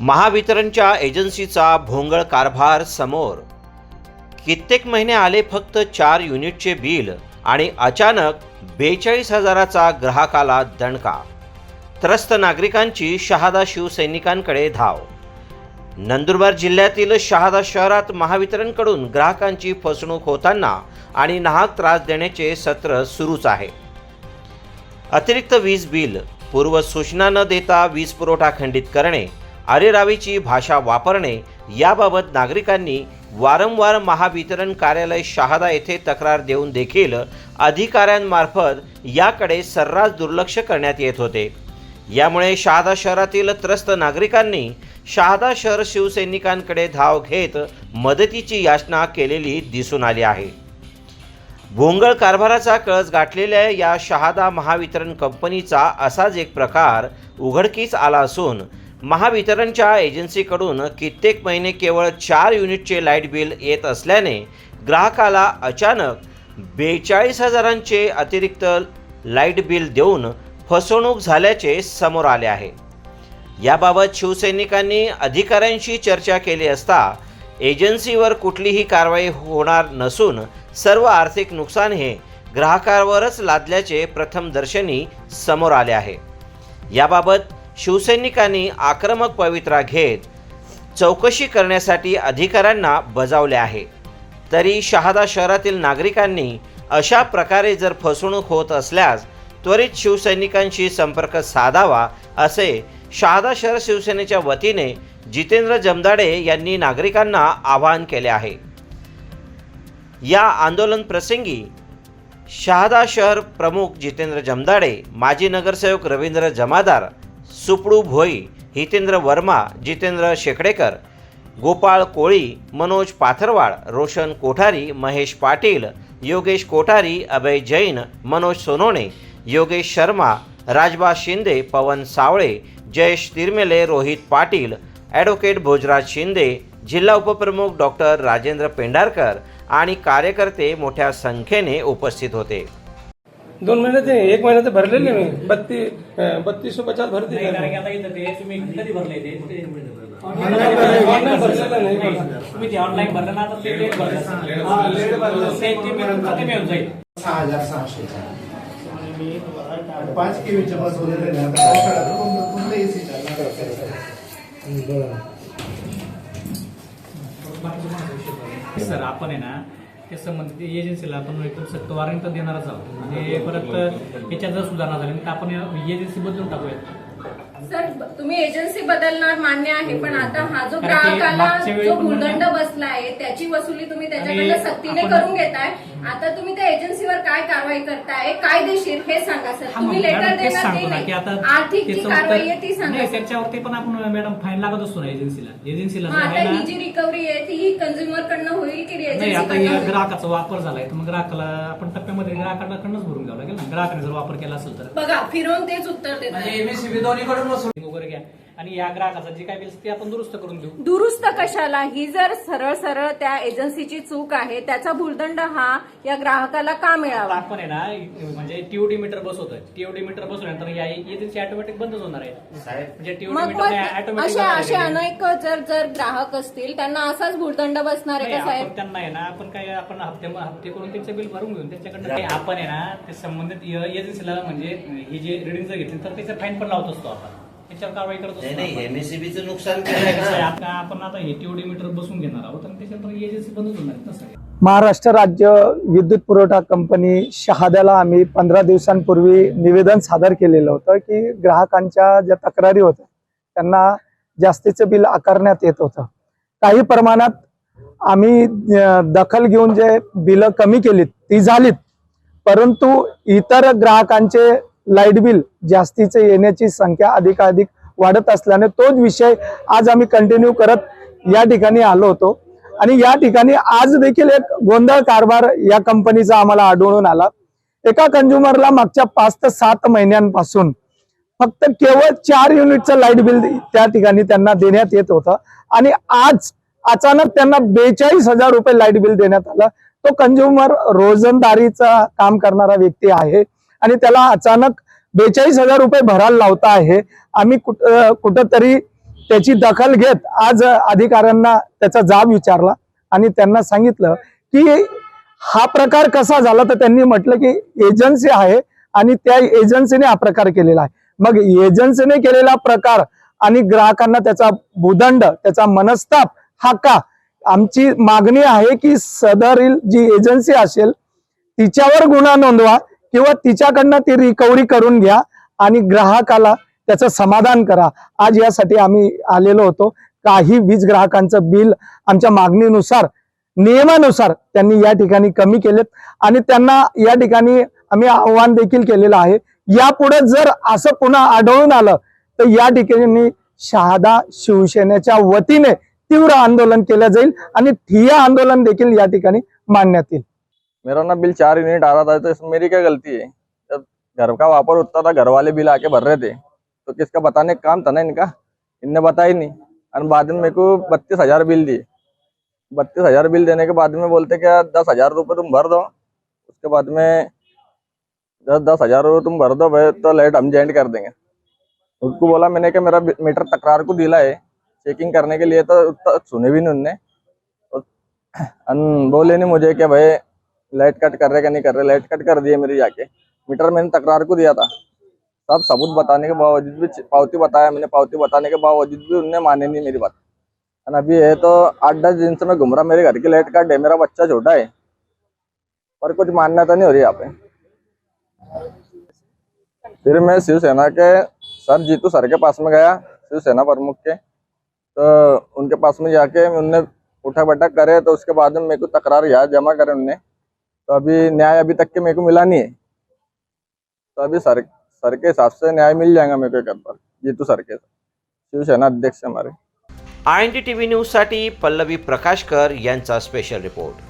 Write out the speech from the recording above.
महावितरणच्या एजन्सीचा भोंगळ कारभार समोर. कित्येक महिने आले फक्त चार युनिटचे बिल आणि अचानक बेचाळीस हजाराचा ग्राहकाला दणका. त्रस्त नागरिकांची शहादा शिवसैनिकांकडे धाव. नंदुरबार जिल्ह्यातील शहादा शहरात महावितरणकडून ग्राहकांची फसवणूक होताना आणि नाहक त्रास देण्याचे सत्र सुरूच आहे. अतिरिक्त वीज बिल पूर्व सूचना न देता वीज पुरवठा खंडित करणे अरेरावीची भाषा वापरणे याबाबत नागरिकांनी वारंवार महावितरण कार्यालय शहादा येथे तक्रार देऊन देखील अधिकाऱ्यांमार्फत याकडे सर्रास दुर्लक्ष करण्यात येत होते. यामुळे शहादा शहरातील त्रस्त नागरिकांनी शहादा शहर शिवसैनिकांकडे धाव घेत मदतीची याचना केलेली दिसून आली आहे. भोंगळ कारभाराचा कळस गाठलेल्या या शहादा महावितरण कंपनीचा असाच एक प्रकार उघडकीस आला असून महावितरणच्या एजन्सीकडून कित्येक महिने केवळ चार युनिटचे लाइट बिल येत असल्याने ग्राहकाला अचानक बेचाळीस हजारांचे अतिरिक्त लाइट बिल देऊन फसवणूक झाल्याचे समोर आले आहे. याबाबत शिवसैनिकांनी अधिकाऱ्यांशी चर्चा केली असता एजन्सीवर कुठलीही कारवाई होणार नसून सर्व आर्थिक नुकसान हे ग्राहकावरच लादल्याचे प्रथमदर्शनी समोर आले आहे. याबाबत शिवसैनिकांनी आक्रमक पवित्रा घेत चौकशी करण्यासाठी अधिकाऱ्यांना बजावले आहे. तरी शहादा शहरातील नागरिकांनी अशा प्रकारे जर फसवणूक होत असल्यास त्वरित शिवसैनिकांशी संपर्क साधावा असे शहादा शहर शिवसेनेच्या वतीने जितेंद्र जमदाडे यांनी नागरिकांना आवाहन केले आहे. या आंदोलन प्रसंगी शहादा शहर प्रमुख जितेंद्र जमदाडे माजी नगरसेवक रवींद्र जमादार सुपडू भोई हितेंद्र वर्मा जितेंद्र शेकडेकर गोपाळ कोळी मनोज पाथरवाड रोशन कोठारी महेश पाटील योगेश कोठारी अभय जैन मनोज सोनोणे योगेश शर्मा राजबा शिंदे पवन सावळे जयेश तिरमेले रोहित पाटील ॲडव्होकेट भोजराज शिंदे जिल्हा उपप्रमुख डॉक्टर राजेंद्र पेंढारकर आणि कार्यकर्ते मोठ्या संख्येने उपस्थित होते. दोन महिने ते एक महिना ते भरलेले मी. बत्ती बत्तीस पचास भरते कारण की आता इथं ते तुम्ही कधी भरले ते? ऑनलाईन भरलेलं नाही. भरलं. तुम्ही ते ऑनलाईन भरलं ना आता ते लेट भरलं. लेट भरलं. ते ते मिळून खाते मिळून जाईल? सहा हजार सहाशेचा पाच केवीच्या बस वगैरे नाही. आता पावसाळ्यात पूर्ण- पूर्ण AC चालणार. सर आपण आहे ना त्या संबंधित एजन्सीला आपण एकदम सक्त वॉरंट देणारच आहोत. आणि परत याच्यात जर सुधारणा झाली तर आपण एजन्सी बदलून टाकूया सर तुम्ही एजन्सी बदलणार मान्य आहे पण आता हा जो ग्राहकाला जो पण भूदंड म्हणजे- बसला आहे त्याची वसुली तुम्ही त्याच्याकडनं आणि सक्तीने करून घेताय. आता तुम्ही त्या एजन्सीवर काय कारवाई करताय कायदेशीर हे सांगा सर. तुम्ही लेटर तेच देणार ते नाही? आर्थिक जी कारवाई आहे ती सांगा. त्याच्यावरती पण आपण मॅडम फाईन लागत असतो ना एजन्सीला एजन्सीला आता ही जी रिकव्हरी आहे ती ही कंझ्युमर कडनं होईल की नाही आता या ग्राहकाचा वापर झालाय तर मग ग्राहकाला आपण टप्प्यामध्ये ग्राहकाकडनंच भरून घ्यावं लागेल ना? ग्राहकाने जर वापर केला असेल तर. बघा फिरवून तेच उत्तर देत म्हणजे एमएससीबी दोन्हीकडून वसूल वगैरे घ्या. आणि या ग्राहकाचा जे काय बिल ते आपण दुरुस्त करून देऊ. दुरुस्त कशाला? ही जर सरळ सरळ त्या एजन्सीची चूक आहे त्याचा भूलदंड हा या ग्राहकाला का मिळावा? आपण आहे ना म्हणजे टीओडी मीटर बसवतोय टीओडी मीटर बसवल्यानंतर या एजन्सी ऑटोमॅटिक बंदच होणार आहे. म्हणजे टीओडी मग मीटर मग ऑटोमॅटिक असे असे अनेक जर जर ग्राहक असतील त्यांना असाच भूलदंड बसणार आहे का साहेब आपण त्यांना आहे ना आपण काय आपण हप्ते हप्ते करून त्यांचं बिल भरून घेऊन त्याच्याकडनं आपण आहे ना ते संबंधित एजन्सीला म्हणजे ही जे रिडिंग जर घेतली तर त्याचं फाईन पण लावत असतो आपण. त्याच्यावर कारवाई करत असतो नाही. एमएससीबीचं नुकसान केलंय ना आता आपण आता हे टीओडी मीटर बसून घेणार आहोत आणि त्याच्यानंतर एजन्सी बंदच होणार आहे. महाराष्ट्र राज्य विद्युत पुरवठा कंपनी शहाद्याला आम्ही पंधरा दिवसांपूर्वी निवेदन सादर केलेलं होतं की ग्राहकांच्या ज्या तक्रारी होत्या त्यांना जास्तीचं बिल आकारण्यात येत होतं. काही प्रमाणात आम्ही अं, दखल घेऊन जे बिलं कमी केलीत ती झालीत. परंतु इतर ग्राहकांचे लाइट बिल जास्तीचे येण्याची संख्या अधिकाधिक वाढत असल्याने तोच विषय आज आम्ही कंटिन्यू करत या ठिकाणी आलो होतो. आणि या ठिकाणी आज देखील एक गोंधळ कारभार या कंपनीचा आम्हाला आढळून आला. एका कंझ्युमरला मागच्या पाच ते सात महिन्यांपासून फक्त केवळ चार युनिटचं लाइट बिल त्या ठिकाणी त्यांना देण्यात येत होतं. आणि आज अचानक त्यांना बेचाळीस हजार रुपये लाइट बिल देण्यात आलं. तो कंझ्युमर रोजंदारीचा काम करणारा व्यक्ती आहे. आणि त्याला अचानक बेचाळीस हजार रुपये भरायला लावता आहे. आम्ही कुठ कुठंतरी त्याची दखल घेत आज अधिकाऱ्यांना त्याचा जाब विचारला आणि त्यांना सांगितलं की हा प्रकार कसा झाला? तर त्यांनी म्हटलं की एजन्सी आहे आणि त्या एजन्सीने हा प्रकार केलेला आहे. मग एजन्सीने केलेला प्रकार आणि ग्राहकांना त्याचा भूदंड त्याचा मनस्ताप हा का? आमची मागणी आहे की सदरील जी एजन्सी असेल तिच्यावर गुन्हा नोंदवा. किंवा तिच्याकडनं ती रिकव्हरी करून घ्या आणि ग्राहकाला त्याचं समाधान करा. आज यासाठी आम्ही आलेलो होतो. काही वीज ग्राहकांचं बिल आमच्या मागणीनुसार नियमानुसार त्यांनी या ठिकाणी कमी केलेत आणि त्यांना या ठिकाणी आम्ही आव्हान देखील केलेलं आहे. यापुढे जर असं पुन्हा आढळून आलं तर या ठिकाणी शहादा शिवसेनेच्या वतीने तीव्र आंदोलन केलं जाईल आणि ठिय्या आंदोलन देखील या ठिकाणी मांडण्यात येईल. मेरा ना बिल चार यूनिट आ रहा था तो इसमें मेरी क्या गलती है? जब घर का वापर होता था घर वाले बिल आके भर रहे थे तो किसका बताने का काम था ना इनका? इनने बताया ही नहीं। और बाद में मेरे को बत्तीस हज़ार बिल दिए। बत्तीस हज़ार बिल देने के बाद में बोलते क्या दस हज़ार रुपये तुम भर दो। उसके बाद में दस दस हज़ार रुपये तुम भर दो भाई तो लाइट हम जॉइंट कर देंगे। उसको बोला मैंने कि मेरा मीटर तकरार को दिला है, चेकिंग करने के लिए तो सुने भी नहीं उनने। बोले नहीं मुझे क्या भाई लाइट कट कर रहे कि नहीं कर रहे? लाइट कट कर दिए मेरी जाके। मीटर मैंने तकरार को दिया था। सब सबूत बताने के बावजूद भी पावती बताया मैंने। पावती बताने के बावजूद भी उनने माने नहीं मेरी बात। अभी है तो आठ दस दिन से मैं घूम रहा। मेरे घर की लाइट कट है। मेरा बच्चा छोटा है। पर कुछ मान्यता नहीं हो रही यहाँ पे। फिर मैं शिवसेना के सर जीतू सर के पास में गया, शिवसेना प्रमुख के। तो उनके पास में जाके उनने उठा बैठक करे। तो उसके बाद में मेरे को तकरार यहाँ जमा करे उनने। तो अभी न्याय अभी तक के मेरे को मिला नहीं है। तो अभी सर सर के हिसाब से न्याय मिल जाएगा मेरे को एक बार जीतू सर के शिवसेना अध्यक्ष हमारे। I N T T V न्यूजसाठी पल्लवी प्रकाशकर यांचा स्पेशल रिपोर्ट